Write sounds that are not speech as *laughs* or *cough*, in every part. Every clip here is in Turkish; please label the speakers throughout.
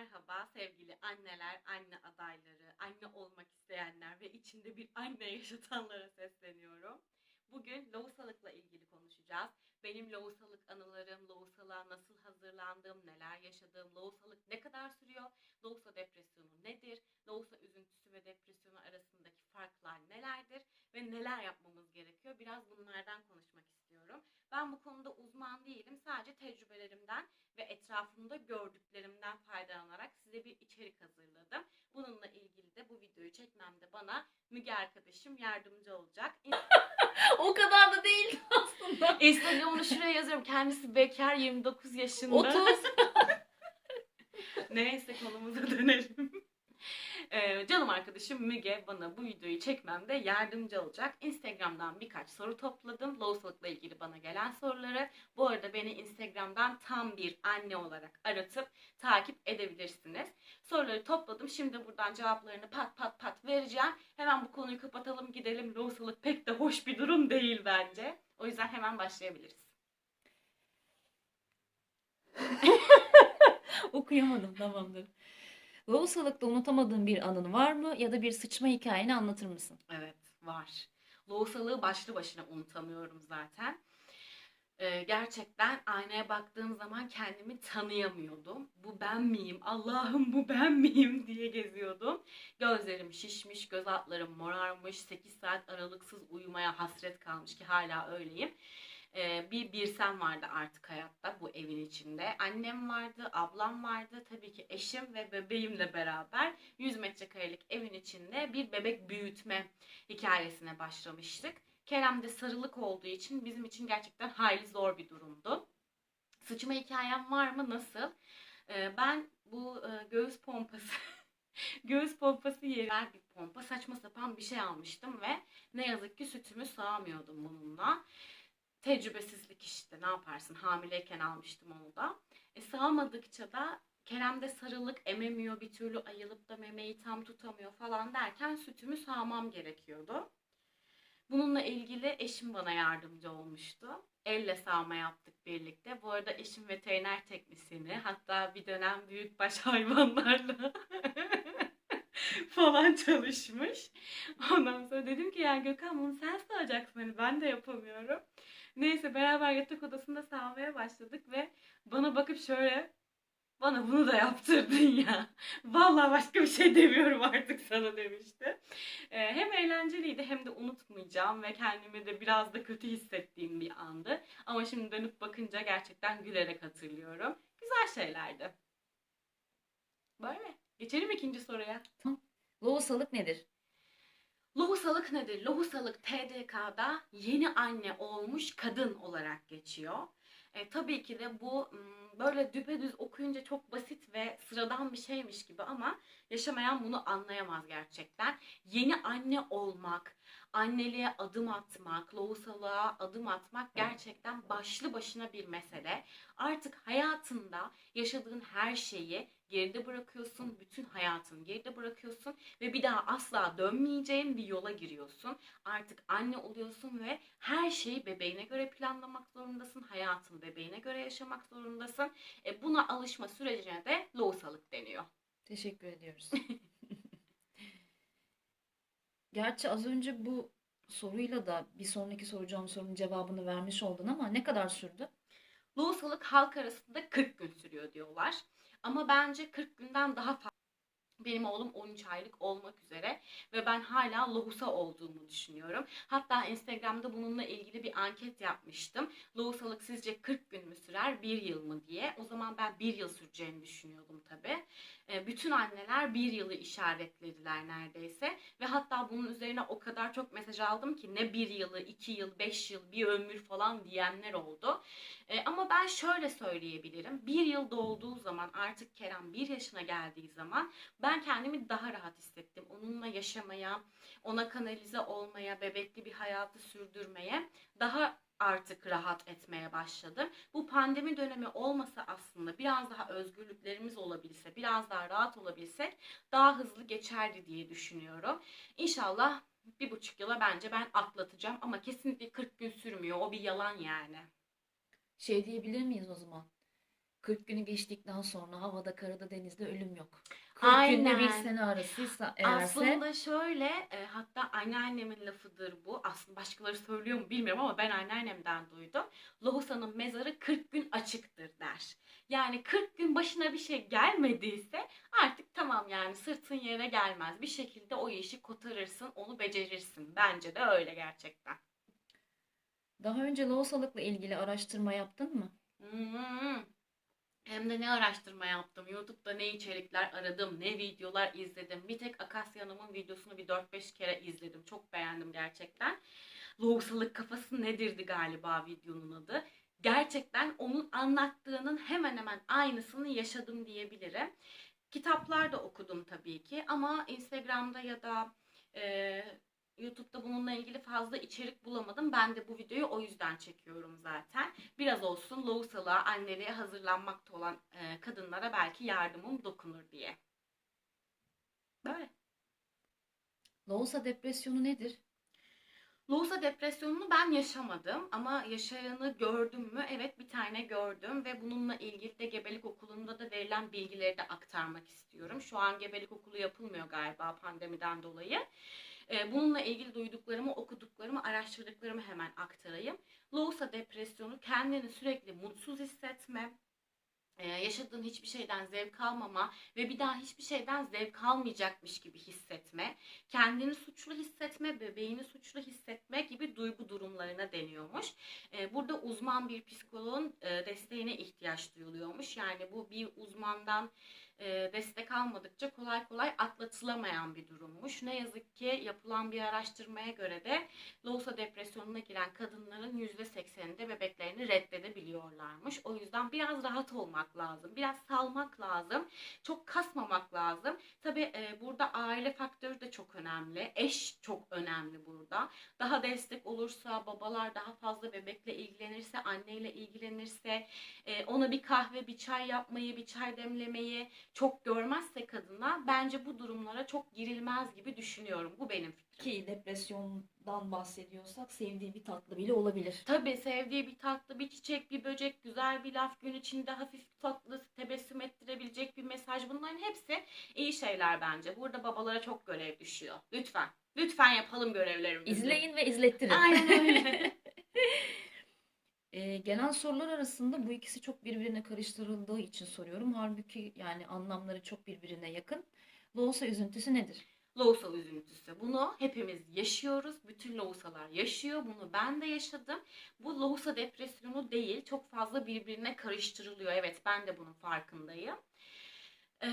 Speaker 1: merhaba sevgili anneler, anne adayları, anne olmak isteyenler ve içinde bir anne *laughs* yaşatanlara sesleniyorum. Bugün lohusalıkla ilgili konuşacağız. Benim lohusalık anılarım, lohusalığa nasıl hazırlandığım, neler yaşadığım, lohusalık ne kadar sürüyor, lohusa depresyonu nedir, lohusa üzüntüsü ve depresyonu arasındaki farklar nelerdir ve neler yapmamız gerekiyor. Biraz bunlardan konuşmak istiyorum. Ben bu konuda uzman değilim. Sadece tecrübelerimden ve etrafımda gördüklerimden faydalanarak size bir içerik hazırladım. Bununla ilgili de bu videoyu çekmemde bana Müge arkadaşım yardımcı olacak.
Speaker 2: O kadar da değil aslında.
Speaker 1: Instagram'ını şuraya yazıyorum. Kendisi bekar 29 yaşında.
Speaker 2: 30. *laughs*
Speaker 1: Neyse konumuza dönelim. Ee, canım arkadaşım Müge bana bu videoyu çekmemde yardımcı olacak. Instagram'dan birkaç soru topladım. Lohusalıkla ilgili bana gelen soruları. Bu arada beni Instagram'dan tam bir anne olarak aratıp takip edebilirsiniz. Soruları topladım. Şimdi buradan cevaplarını pat pat pat vereceğim. Hemen bu konuyu kapatalım gidelim. Lohusalık pek de hoş bir durum değil bence. O yüzden hemen başlayabiliriz. *laughs*
Speaker 2: Okuyamadım tamamdır. Lohusalıkta unutamadığın bir anın var mı ya da bir sıçma hikayeni anlatır mısın?
Speaker 1: Evet var. Lohusalığı başlı başına unutamıyorum zaten. Ee, gerçekten aynaya baktığım zaman kendimi tanıyamıyordum. Bu ben miyim? Allah'ım bu ben miyim *laughs* diye geziyordum. Gözlerim şişmiş, göz altlarım morarmış, 8 saat aralıksız uyumaya hasret kalmış ki hala öyleyim. Ee, bir birsem vardı artık hayatta bu evin içinde. Annem vardı, ablam vardı, tabii ki eşim ve bebeğimle beraber 100 metrekarelik evin içinde bir bebek büyütme hikayesine başlamıştık. Kerem de sarılık olduğu için bizim için gerçekten hayli zor bir durumdu. Sıçma hikayem var mı? Nasıl? Ee, ben bu e, göğüs pompası *laughs* göğüs pompası yerine bir pompa saçma sapan bir şey almıştım ve ne yazık ki sütümü sağamıyordum bununla. Tecrübesizlik işte ne yaparsın hamileyken almıştım onu da. E, sağmadıkça da Kerem de sarılık ememiyor bir türlü ayılıp da memeyi tam tutamıyor falan derken sütümü sağmam gerekiyordu. Bununla ilgili eşim bana yardımcı olmuştu. Elle sağma yaptık birlikte. Bu arada eşim veteriner teknisyeni. Hatta bir dönem büyükbaş *laughs* hayvanlarla *laughs* falan çalışmış. Ondan sonra dedim ki yani Gökhan bunu sen sağacaksın hani ben de yapamıyorum. Neyse beraber yatak odasında sağmaya başladık ve bana bakıp şöyle bana bunu da yaptırdın ya. Vallahi başka bir şey demiyorum artık sana demişti. Ee, hem eğlenceliydi hem de unutmayacağım ve kendimi de biraz da kötü hissettiğim bir andı. Ama şimdi dönüp bakınca gerçekten gülerek hatırlıyorum. Güzel şeylerdi. Böyle. Geçelim ikinci soruya.
Speaker 2: Lohusalık nedir?
Speaker 1: Lohusalık nedir? Lohusalık TDK'da yeni anne olmuş kadın olarak geçiyor. E, tabii ki de bu böyle düpedüz okuyunca çok basit ve sıradan bir şeymiş gibi ama yaşamayan bunu anlayamaz gerçekten. Yeni anne olmak, anneliğe adım atmak, lohusalığa adım atmak gerçekten başlı başına bir mesele. Artık hayatında yaşadığın her şeyi geride bırakıyorsun, bütün hayatını geride bırakıyorsun ve bir daha asla dönmeyeceğin bir yola giriyorsun. Artık anne oluyorsun ve her şeyi bebeğine göre planlamak zorundasın, hayatını bebeğine göre yaşamak zorundasın. E, buna alışma sürecine de lohusalık deniyor.
Speaker 2: Teşekkür ediyoruz. *laughs* Gerçi az önce bu soruyla da bir sonraki soracağım sorunun cevabını vermiş oldun ama ne kadar sürdü?
Speaker 1: Lohusalık halk arasında 40 gün sürüyor diyorlar. Ama bence 40 günden daha fazla. Benim oğlum 13 aylık olmak üzere ve ben hala lohusa olduğumu düşünüyorum. Hatta Instagram'da bununla ilgili bir anket yapmıştım. Lohusalık sizce 40 gün mü sürer, 1 yıl mı diye. O zaman ben 1 yıl süreceğini düşünüyordum tabii. E, bütün anneler 1 yılı işaretlediler neredeyse. Ve hatta bunun üzerine o kadar çok mesaj aldım ki ne 1 yılı, 2 yıl, 5 yıl, bir ömür falan diyenler oldu. E, ama ben şöyle söyleyebilirim. Bir yıl dolduğu zaman artık Kerem bir yaşına geldiği zaman ben kendimi daha rahat hissettim. Onunla yaşamaya, ona kanalize olmaya, bebekli bir hayatı sürdürmeye daha artık rahat etmeye başladım. Bu pandemi dönemi olmasa aslında biraz daha özgürlüklerimiz olabilse, biraz daha rahat olabilsek daha hızlı geçerdi diye düşünüyorum. İnşallah bir buçuk yıla bence ben atlatacağım ama kesinlikle 40 gün sürmüyor. O bir yalan yani.
Speaker 2: Şey diyebilir miyiz o zaman? 40 günü geçtikten sonra havada, karada, denizde ölüm yok. 40 günde bir
Speaker 1: Aynen.
Speaker 2: sene arasıysa eğerse
Speaker 1: Aslında şöyle e, hatta anneannemin lafıdır bu. Aslında başkaları söylüyor mu bilmiyorum ama ben anneannemden duydum. Lohusanın mezarı 40 gün açıktır der. Yani 40 gün başına bir şey gelmediyse artık tamam yani sırtın yere gelmez. Bir şekilde o işi kotarırsın, onu becerirsin. Bence de öyle gerçekten.
Speaker 2: daha önce lohusalıkla ilgili araştırma yaptın mı?
Speaker 1: Hmm. Hem de ne araştırma yaptım. YouTube'da ne içerikler aradım, ne videolar izledim. Bir tek Akasya Hanım'ın videosunu bir 4-5 kere izledim. Çok beğendim gerçekten. Lohusalık kafası nedirdi galiba videonun adı. Gerçekten onun anlattığının hemen hemen aynısını yaşadım diyebilirim. Kitaplar da okudum tabii ki ama Instagram'da ya da e, YouTube'da bununla ilgili fazla içerik bulamadım. Ben de bu videoyu o yüzden çekiyorum zaten biraz olsun lohusalığa, anneliğe hazırlanmakta olan e, kadınlara belki yardımım dokunur diye. Böyle.
Speaker 2: Lohusa depresyonu nedir?
Speaker 1: Lohusa depresyonunu ben yaşamadım ama yaşayanı gördüm mü? Evet bir tane gördüm ve bununla ilgili de gebelik okulunda da verilen bilgileri de aktarmak istiyorum. Şu an gebelik okulu yapılmıyor galiba pandemiden dolayı. Ee, Bununla ilgili duyduklarımı, okuduklarımı, araştırdıklarımı hemen aktarayım. Lohusa depresyonu kendini sürekli mutsuz hissetme, e, yaşadığın hiçbir şeyden zevk almama ve bir daha hiçbir şeyden zevk almayacakmış gibi hissetme, kendini suçlu hissetme, bebeğini suçlu hissetme gibi duygu durumlarına deniyormuş. E, Burada uzman bir psikoloğun e, desteğine ihtiyaç duyuluyormuş. Yani bu bir uzmandan e, destek almadıkça kolay kolay atlatılamayan bir durummuş. Ne yazık ki yapılan bir araştırmaya göre de Lohusa depresyonuna giren kadınların %80'inde bebeklerini reddedebiliyorlarmış. O yüzden biraz rahat olmak lazım. Biraz salmak lazım. Çok kasmamak lazım. Tabi e, burada aile faktörü de çok önemli. Eş çok önemli burada. Daha destek olursa, babalar daha fazla bebekle ilgilenirse, anneyle ilgilenirse, e, ona bir kahve, bir çay yapmayı, bir çay demlemeyi çok görmezse kadına bence bu durumlara çok girilmez gibi düşünüyorum. Bu benim fikrim.
Speaker 2: Ki depresyondan bahsediyorsak sevdiği bir tatlı bile olabilir.
Speaker 1: Tabii sevdiği bir tatlı, bir çiçek, bir böcek, güzel bir laf, gün içinde hafif tatlı, tebessüm ettirebilecek bir mesaj. Bunların hepsi iyi şeyler bence. Burada babalara çok görev düşüyor. Lütfen. Lütfen yapalım görevlerimizi.
Speaker 2: İzleyin ve izlettirin.
Speaker 1: Aynen öyle. *laughs*
Speaker 2: Ee, gelen sorular arasında bu ikisi çok birbirine karıştırıldığı için soruyorum. Halbuki yani anlamları çok birbirine yakın. Lohusa üzüntüsü nedir?
Speaker 1: Lohusa üzüntüsü. Bunu hepimiz yaşıyoruz. Bütün lohusalar yaşıyor. Bunu ben de yaşadım. Bu lohusa depresyonu değil. Çok fazla birbirine karıştırılıyor. Evet ben de bunun farkındayım. E,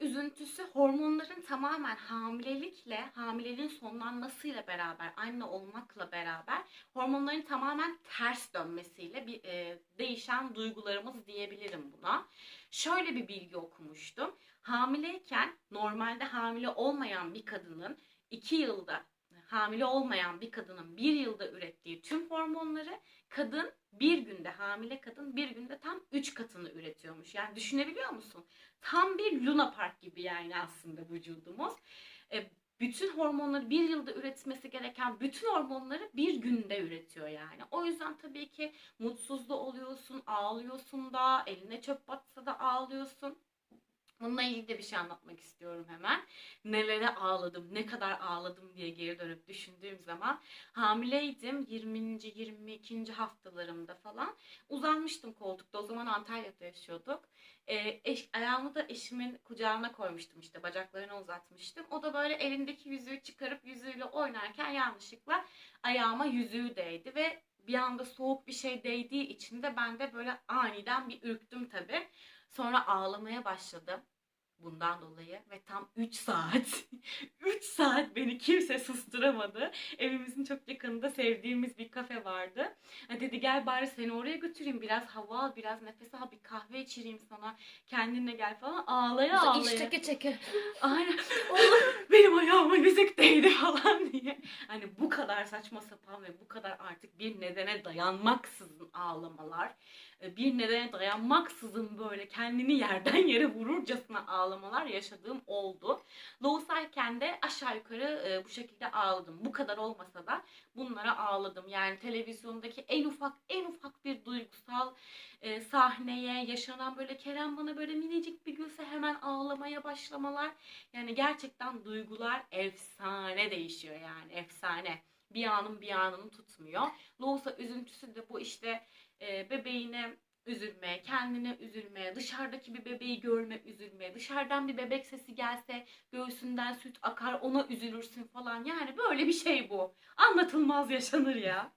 Speaker 1: üzüntüsü hormonların tamamen hamilelikle, hamileliğin sonlanmasıyla beraber, anne olmakla beraber hormonların tamamen ters dönmesiyle bir e, değişen duygularımız diyebilirim buna. Şöyle bir bilgi okumuştum. Hamileyken normalde hamile olmayan bir kadının 2 yılda hamile olmayan bir kadının bir yılda ürettiği tüm hormonları kadın bir günde hamile kadın bir günde tam 3 katını üretiyormuş. Yani düşünebiliyor musun? Tam bir Luna Park gibi yani aslında vücudumuz. E, bütün hormonları bir yılda üretmesi gereken bütün hormonları bir günde üretiyor yani. O yüzden tabii ki mutsuz da oluyorsun, ağlıyorsun da, eline çöp batsa da ağlıyorsun. Bununla ilgili de bir şey anlatmak istiyorum hemen. Nelere ağladım, ne kadar ağladım diye geri dönüp düşündüğüm zaman hamileydim 20. 22. haftalarımda falan. Uzanmıştım koltukta. O zaman Antalya'da yaşıyorduk. Ee, eş, ayağımı da eşimin kucağına koymuştum işte bacaklarını uzatmıştım. O da böyle elindeki yüzüğü çıkarıp yüzüğüyle oynarken yanlışlıkla ayağıma yüzüğü değdi ve bir anda soğuk bir şey değdiği için de ben de böyle aniden bir ürktüm tabii. Sonra ağlamaya başladım bundan dolayı ve tam 3 saat *laughs* 3 saat beni kimse susturamadı. Evimizin çok yakınında sevdiğimiz bir kafe vardı. Dedi gel bari seni oraya götüreyim biraz hava al biraz nefes al bir kahve içireyim sana kendine gel falan ağlaya
Speaker 2: Yoksa
Speaker 1: ağlaya.
Speaker 2: iç çeke çeke. *laughs*
Speaker 1: Aynen. Oğlum *laughs* benim ayağıma yüzük değdi falan diye. Hani bu kadar saçma sapan ve bu kadar artık bir nedene dayanmaksızın ağlamalar. E, Bir nedene dayanmaksızın böyle kendini yerden yere vururcasına ağlamalar yaşadığım oldu. Loğusayken de aşağı yukarı e, bu şekilde ağladım. Bu kadar olmasa da bunlara ağladım. Yani televizyondaki en ufak en ufak bir duygusal e, sahneye yaşanan böyle Kerem bana böyle minicik bir gülse hemen ağlamaya başlamalar. Yani gerçekten duygular efsane değişiyor yani efsane. Bir anın bir anını tutmuyor. Loğusa üzüntüsü de bu işte e, bebeğine üzülme, kendine üzülme, dışarıdaki bir bebeği görme üzülme, dışarıdan bir bebek sesi gelse göğsünden süt akar ona üzülürsün falan. Yani böyle bir şey bu. Anlatılmaz yaşanır ya.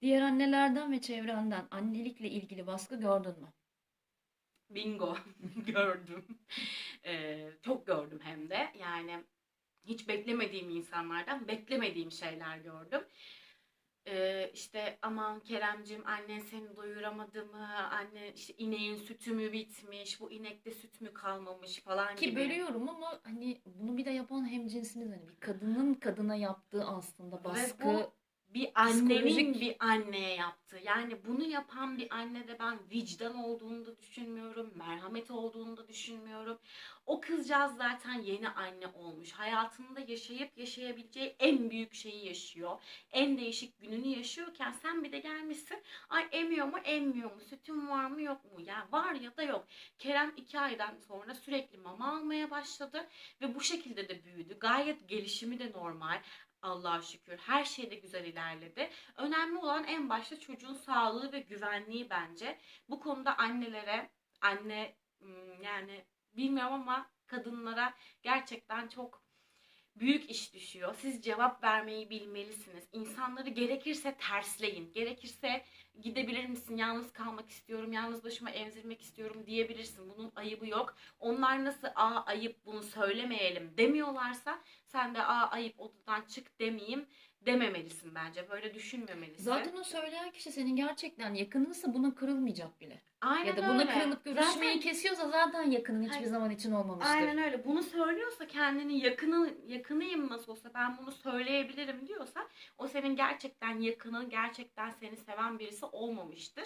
Speaker 2: Diğer annelerden ve çevrenden annelikle ilgili baskı gördün mü?
Speaker 1: Bingo *laughs* gördüm. Ee, çok gördüm hem de. Yani hiç beklemediğim insanlardan beklemediğim şeyler gördüm. Ee, işte aman Keremcim annen seni doyuramadı mı? Anne işte ineğin sütü mü bitmiş? Bu inekte süt mü kalmamış falan
Speaker 2: Ki
Speaker 1: gibi.
Speaker 2: bölüyorum ama hani bunu bir de yapan hemcinsimiz hani bir kadının kadına yaptığı aslında baskı.
Speaker 1: bu bir annenin
Speaker 2: psikolojik-
Speaker 1: bir anneye yaptığı. Yani bunu yapan bir annede ben vicdan olduğunu da düşünmüyorum, merhamet olduğunu da düşünmüyorum. O kızcağız zaten yeni anne olmuş. Hayatında yaşayıp yaşayabileceği en büyük şeyi yaşıyor. En değişik gününü yaşıyorken sen bir de gelmişsin. Ay emiyor mu emmiyor mu? Sütün var mı yok mu? Ya var ya da yok. Kerem iki aydan sonra sürekli mama almaya başladı. Ve bu şekilde de büyüdü. Gayet gelişimi de normal. Allah'a şükür her şey de güzel ilerledi. Önemli olan en başta çocuğun sağlığı ve güvenliği bence. Bu konuda annelere, anne yani bilmiyorum ama kadınlara gerçekten çok büyük iş düşüyor. Siz cevap vermeyi bilmelisiniz. İnsanları gerekirse tersleyin. Gerekirse gidebilir misin? Yalnız kalmak istiyorum. Yalnız başıma emzirmek istiyorum diyebilirsin. Bunun ayıbı yok. Onlar nasıl aa ayıp bunu söylemeyelim demiyorlarsa sen de aa ayıp odadan çık demeyeyim dememelisin bence. Böyle düşünmemelisin.
Speaker 2: Zaten o söyleyen kişi senin gerçekten yakınınsa buna kırılmayacak bile.
Speaker 1: Aynen
Speaker 2: ya da buna
Speaker 1: öyle.
Speaker 2: kırılıp görüşmeyi
Speaker 1: Zaten-
Speaker 2: kesiyorsa zaten yakının hiçbir
Speaker 1: Hayır.
Speaker 2: zaman için olmamıştır.
Speaker 1: Aynen öyle. Bunu söylüyorsa kendini yakını yakınıyım nasıl olsa ben bunu söyleyebilirim diyorsa o senin gerçekten yakının, gerçekten seni seven birisi olmamıştır.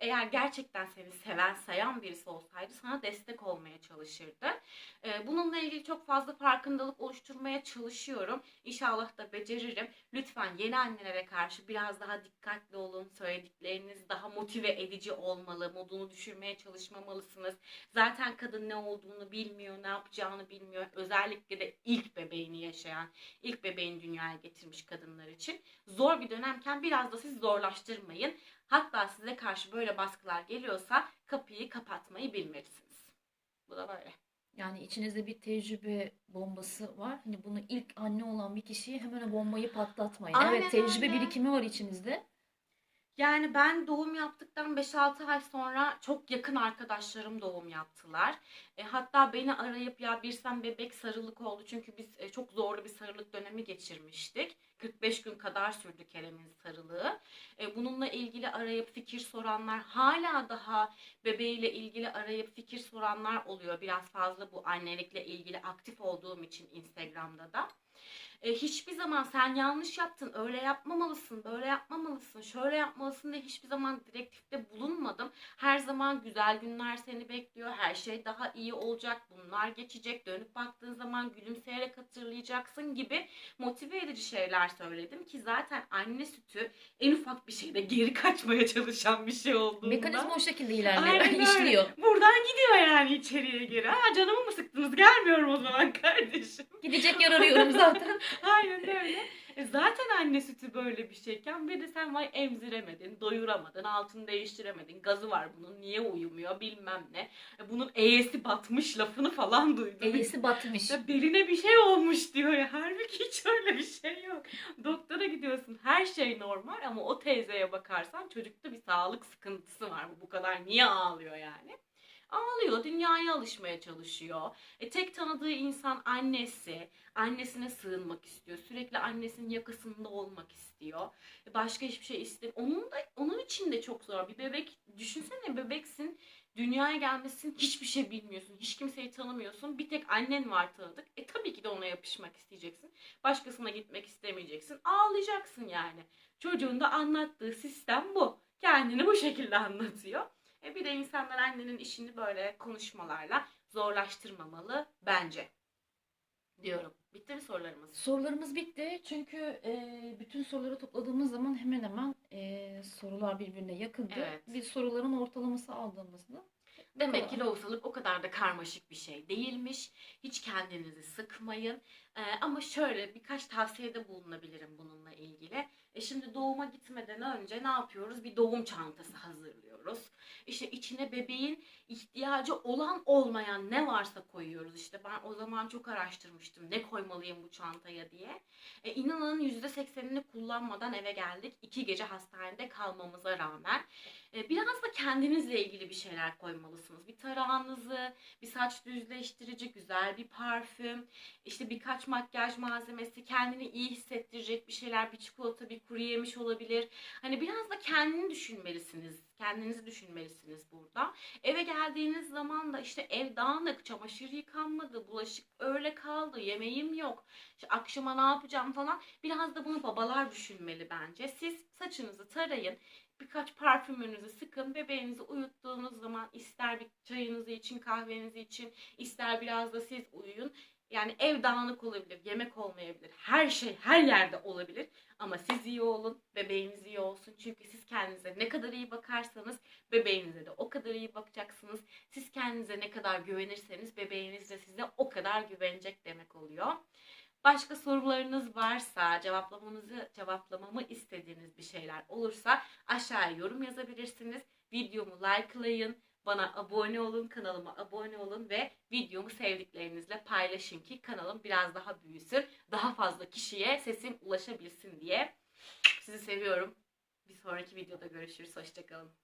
Speaker 1: Eğer gerçekten seni seven, sayan birisi olsaydı sana destek olmaya çalışırdı. Ee, bununla ilgili çok fazla farkındalık oluşturmaya çalışıyorum. İnşallah da beceririm. Lütfen yeni annelere karşı biraz daha dikkatli olun. Söyledikleriniz daha motive edici olmalı. Modunu düşürmeye çalışmamalısınız. Zaten kadın ne olduğunu bilmiyor, ne yapacağını bilmiyor. Özellikle de ilk bebeğini yaşayan, ilk bebeğini dünyaya getirmiş kadınlar için. Zor bir dönemken biraz da siz zorlaştırmayın. Hatta size karşı böyle baskılar geliyorsa kapıyı kapatmayı bilmelisiniz. Bu da böyle.
Speaker 2: Yani içinizde bir tecrübe bombası var. Hani bunu ilk anne olan bir kişiye hemen o bombayı patlatmayın.
Speaker 1: Aynen
Speaker 2: evet tecrübe
Speaker 1: öyle.
Speaker 2: birikimi var içinizde.
Speaker 1: Yani ben doğum yaptıktan 5-6 ay sonra çok yakın arkadaşlarım doğum yaptılar. E, hatta beni arayıp ya bir sen bebek sarılık oldu çünkü biz e, çok zorlu bir sarılık dönemi geçirmiştik. 45 gün kadar sürdü Kerem'in sarılığı. E, bununla ilgili arayıp fikir soranlar hala daha bebeğiyle ilgili arayıp fikir soranlar oluyor. Biraz fazla bu annelikle ilgili aktif olduğum için Instagram'da da. E, hiçbir zaman sen yanlış yaptın, öyle yapmamalısın, böyle yapmamalısın, şöyle yapmalısın diye hiçbir zaman direktifte bulunmadım. Her zaman güzel günler seni bekliyor, her şey daha iyi olacak, bunlar geçecek, dönüp baktığın zaman gülümseyerek hatırlayacaksın gibi motive edici şeyler söyledim ki zaten anne sütü en ufak bir şeyde geri kaçmaya çalışan bir şey olduğunda.
Speaker 2: Mekanizma o şekilde ilerliyor,
Speaker 1: Aynen
Speaker 2: işliyor.
Speaker 1: Buradan gidiyor yani içeriye geri. Ha canımı mı sıktınız? Gelmiyorum o zaman *laughs* kardeşim.
Speaker 2: Gidecek yer arıyorum zaten. *laughs* *laughs*
Speaker 1: Aynen öyle. E zaten anne sütü böyle bir şeyken bir de sen vay emziremedin, doyuramadın, altını değiştiremedin, gazı var bunun, niye uyumuyor bilmem ne. E bunun e'si batmış lafını falan duydum.
Speaker 2: Elisi batmış.
Speaker 1: Ya beline bir şey olmuş diyor ya. Halbuki hiç öyle bir şey yok. Doktora gidiyorsun her şey normal ama o teyzeye bakarsan çocukta bir sağlık sıkıntısı var. Bu kadar niye ağlıyor yani? Ağlıyor, dünyaya alışmaya çalışıyor. E, tek tanıdığı insan annesi. Annesine sığınmak istiyor. Sürekli annesinin yakasında olmak istiyor. E, başka hiçbir şey istemiyor. Onun da onun için de çok zor. Bir bebek düşünsene bebeksin. Dünyaya gelmesin hiçbir şey bilmiyorsun. Hiç kimseyi tanımıyorsun. Bir tek annen var tanıdık. E tabii ki de ona yapışmak isteyeceksin. Başkasına gitmek istemeyeceksin. Ağlayacaksın yani. Çocuğun da anlattığı sistem bu. Kendini bu şekilde anlatıyor. E bir de insanlar annenin işini böyle konuşmalarla zorlaştırmamalı bence. Diyorum. Bitti mi sorularımız?
Speaker 2: Sorularımız bitti çünkü e, bütün soruları topladığımız zaman hemen hemen e, sorular birbirine yakındı.
Speaker 1: Evet.
Speaker 2: Bir soruların ortalaması aldığımızda
Speaker 1: Demek ki lohusalık o kadar da karmaşık bir şey değilmiş. Hiç kendinizi sıkmayın. Ee, ama şöyle birkaç tavsiyede bulunabilirim bununla ilgili. Şimdi doğuma gitmeden önce ne yapıyoruz? Bir doğum çantası hazırlıyoruz. İşte içine bebeğin ihtiyacı olan olmayan ne varsa koyuyoruz. İşte ben o zaman çok araştırmıştım ne koymalıyım bu çantaya diye. E, inanın %80'ini kullanmadan eve geldik. İki gece hastanede kalmamıza rağmen. E, biraz da kendinizle ilgili bir şeyler koymalısınız. Bir tarağınızı, bir saç düzleştirici, güzel bir parfüm, işte birkaç makyaj malzemesi, kendini iyi hissettirecek bir şeyler, bir çikolata, bir kuru yemiş olabilir. Hani biraz da kendini düşünmelisiniz. Kendinizi düşünmelisiniz burada. Eve geldiğiniz zaman da işte ev dağınık, çamaşır yıkanmadı, bulaşık öyle kaldı, yemeğim yok. İşte akşama ne yapacağım falan. Biraz da bunu babalar düşünmeli bence. Siz saçınızı tarayın, birkaç parfümünüzü sıkın. Bebeğinizi uyuttuğunuz zaman ister bir çayınızı için, kahvenizi için, ister biraz da siz uyuyun. Yani ev dağınık olabilir, yemek olmayabilir, her şey her yerde olabilir. Ama siz iyi olun, bebeğiniz iyi olsun. Çünkü siz kendinize ne kadar iyi bakarsanız bebeğinize de o kadar iyi bakacaksınız. Siz kendinize ne kadar güvenirseniz bebeğiniz de size o kadar güvenecek demek oluyor. Başka sorularınız varsa, cevaplamamızı cevaplamamı istediğiniz bir şeyler olursa aşağıya yorum yazabilirsiniz. Videomu likelayın, bana abone olun, kanalıma abone olun ve videomu sevdiklerinizle paylaşın ki kanalım biraz daha büyüsün. Daha fazla kişiye sesim ulaşabilsin diye. Sizi seviyorum. Bir sonraki videoda görüşürüz. Hoşçakalın.